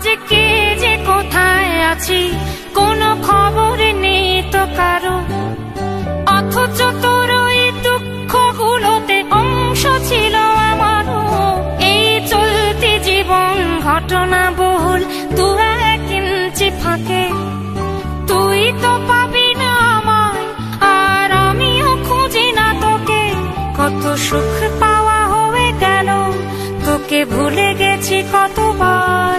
আজ কে যে কোথায় আছি, কোনো খবর নেই তো কারও। অথচ তোর ওই দুঃখগুলোতে অংশ ছিল আমারও। এই চলতি জীবন ঘটনা বহুল এক ফাঁকে। তুই তো পাবি না আমায়, আর আমিও খুঁজি না তোকে। কত সুখ পাওয়া হয়ে গেল, তোকে ভুলে গেছি কতবার।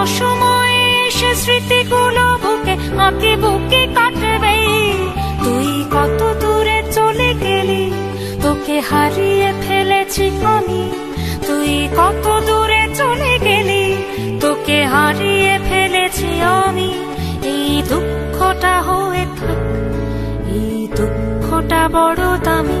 অসময়ে এসে স্মৃতিগুলো বুকে আঁকে বুকে কাটবে। তুই কত দূরে চলে গেলি? তোকে হারিয়ে ফেলেছি আমি। তুই কত দূরে চলে গেলি? তোকে হারিয়ে ফেলেছি আমি। এই দুঃখটা হয়ে থাক, এই দুঃখটা বড় দামি।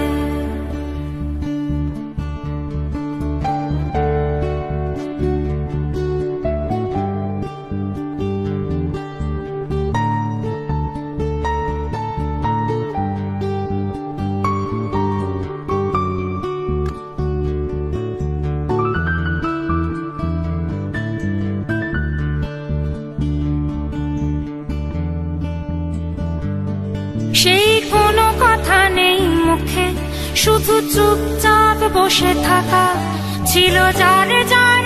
মুখে শুধু চুপচাপ বসে থাকা ছিল যার যার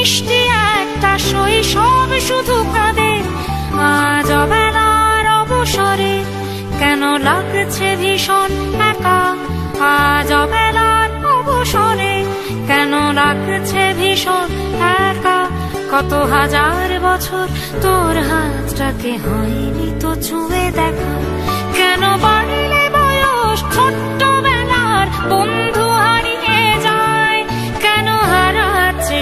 মিষ্টি একটা শৈশব শুধু কাঁদে আজ অবেলার অবসরে কেন লাগছে ভীষণ একা? আজ অবেলার অবসরে কেন লাগছে ভীষণ একা? কত হাজার বছর তোর হাতটাকে হয়নি তো ছুঁয়ে দেখা। কেন বাড়লে বয়স ছোট্টবেলার